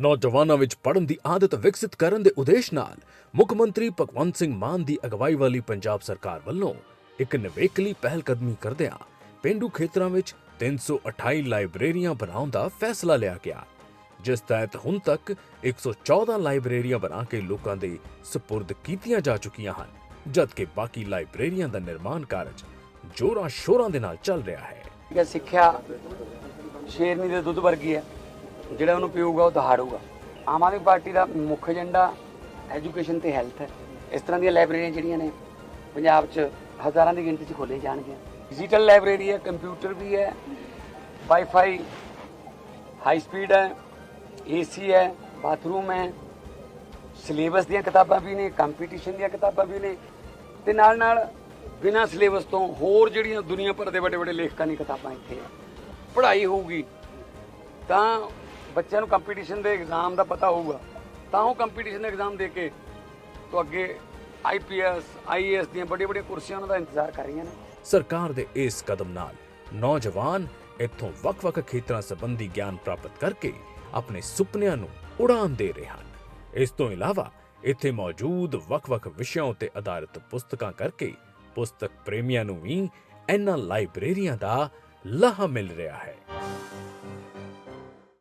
ਨੌਜਵਾਨਾਂ ਵਿੱਚ ਪੜ੍ਹਨ ਦੀ ਆਦਤ ਵਿਕਸਿਤ ਕਰਨ ਦੇ ਉਦੇਸ਼ ਨਾਲ ਮੁੱਖ ਮੰਤਰੀ ਭਗਵੰਤ ਸਿੰਘ ਮਾਨ ਦੀ ਅਗਵਾਈ ਵਾਲੀ ਪੰਜਾਬ ਸਰਕਾਰ ਵੱਲੋਂ ਇੱਕ ਨਿਵੇਕਲੀ ਪਹਿਲ ਕਦਮੀ ਕਰਦਿਆਂ ਪਿੰਡੂ ਖੇਤਰਾਂ ਵਿੱਚ 328 ਲਾਇਬ੍ਰੇਰੀਆਂ ਬਣਾਉਣ ਦਾ ਫੈਸਲਾ ਲਿਆ ਗਿਆ, ਜਿਸ ਤਹਿਤ ਹੁਣ ਤੱਕ 114 ਲਾਇਬ੍ਰੇਰੀਆਂ ਬਣਾ ਕੇ ਲੋਕਾਂ ਦੇ ਸਪੁਰਦ ਕੀਤੀਆਂ ਜਾ ਚੁੱਕੀਆਂ ਹਨ, ਜਦਕਿ ਬਾਕੀ ਲਾਇਬ੍ਰੇਰੀਆਂ ਦਾ ਨਿਰਮਾਣ ਕਾਰਜ ਜੋਰਾਂ ਸ਼ੋਰਾਂ ਦੇ ਨਾਲ ਚੱਲ ਰਿਹਾ ਹੈ। ਹੈ, ਸਿੱਖਿਆ ਸ਼ੇਰਨੀ ਦੇ ਦੁੱਧ ਵਰਗੀ ਹੈ। ਜਿਹੜਾ ਉਹਨੂੰ ਪੀਊਗਾ ਉਹ ਦਹਾੜੂਗਾ। ਆਮ ਆਦਮੀ ਪਾਰਟੀ ਦਾ ਮੁੱਖ ਏਜੰਡਾ ਐਜੂਕੇਸ਼ਨ ਤੇ ਹੈਲਥ ਹੈ। ਇਸ ਤਰ੍ਹਾਂ ਦੀਆਂ ਲਾਇਬ੍ਰੇਰੀਆਂ ਜਿਹੜੀਆਂ ਨੇ, ਪੰਜਾਬ 'ਚ ਹਜ਼ਾਰਾਂ ਦੀ ਗਿਣਤੀ 'ਚ ਖੋਲੇ ਜਾਣਗੀਆਂ। ਡਿਜੀਟਲ ਲਾਇਬ੍ਰੇਰੀ ਹੈ, ਕੰਪਿਊਟਰ ਵੀ ਹੈ ਵਾਈਫਾਈ ਹਾਈ ਸਪੀਡ ਹੈ ਏਸੀ ਹੈ ਬਾਥਰੂਮ ਹੈ ਸਿਲੇਬਸ ਦੀਆਂ ਕਿਤਾਬਾਂ ਵੀ ਨੇ ਕੰਪੀਟੀਸ਼ਨ ਦੀਆਂ ਕਿਤਾਬਾਂ ਵੀ ਨੇ। ਤੇ ਨਾਲ ਨਾਲ ਬਿਨਾਂ ਸਿਲੇਬਸ ਤੋਂ ਹੋਰ ਜਿਹੜੀਆਂ ਦੁਨੀਆ ਭਰ ਦੇ ਵੱਡੇ ਵੱਡੇ ਲੇਖਕਾਂ ਦੀਆਂ ਕਿਤਾਬਾਂ ਇੱਥੇ ਹੈ ਪੜ੍ਹਾਈ ਹੋਊਗੀ ਤਾਂ ਬੱਚਿਆਂ ਨੂੰ ਕੰਪੀਟੀਸ਼ਨ ਦੇ ਐਗਜ਼ਾਮ ਦਾ ਪਤਾ ਹੋਊਗਾ, ਤਾਂ ਉਹ ਕੰਪੀਟੀਸ਼ਨ ਦੇ ਐਗਜ਼ਾਮ ਦੇ ਕੇ ਤੋਂ ਅੱਗੇ ਆਈਪੀਐਸ ਆਈਏਐਸ ਦੀਆਂ ਵੱਡੀਆਂ ਵੱਡੀਆਂ ਕੁਰਸੀਆਂ ਉਹਨਾਂ ਦਾ ਇੰਤਜ਼ਾਰ ਕਰ ਰਹੀਆਂ ਨੇ। ਸਰਕਾਰ ਦੇ ਇਸ ਕਦਮ ਨਾਲ ਨੌਜਵਾਨ ਇੱਥੋਂ ਵੱਖ-ਵੱਖ ਖੇਤਰਾਂ ਸੰਬੰਧੀ ਗਿਆਨ ਪ੍ਰਾਪਤ ਕਰਕੇ ਆਪਣੇ ਸੁਪਨਿਆਂ ਨੂੰ ਉਡਾਨ ਦੇ ਰਹੇ ਹਨ। ਇਸ ਤੋਂ ਇਲਾਵਾ ਇੱਥੇ ਮੌਜੂਦ ਵੱਖ-ਵੱਖ ਵਿਸ਼ਿਆਂ ਉੱਤੇ ਆਧਾਰਿਤ ਪੁਸਤਕਾਂ ਕਰਕੇ ਪੁਸਤਕ ਪ੍ਰੇਮੀਆਂ ਨੂੰ ਵੀ ਇਹਨਾਂ ਲਾਇਬ੍ਰੇਰੀਆਂ ਦਾ ਲਾਹਾ ਮਿਲ ਰਿਹਾ ਹੈ।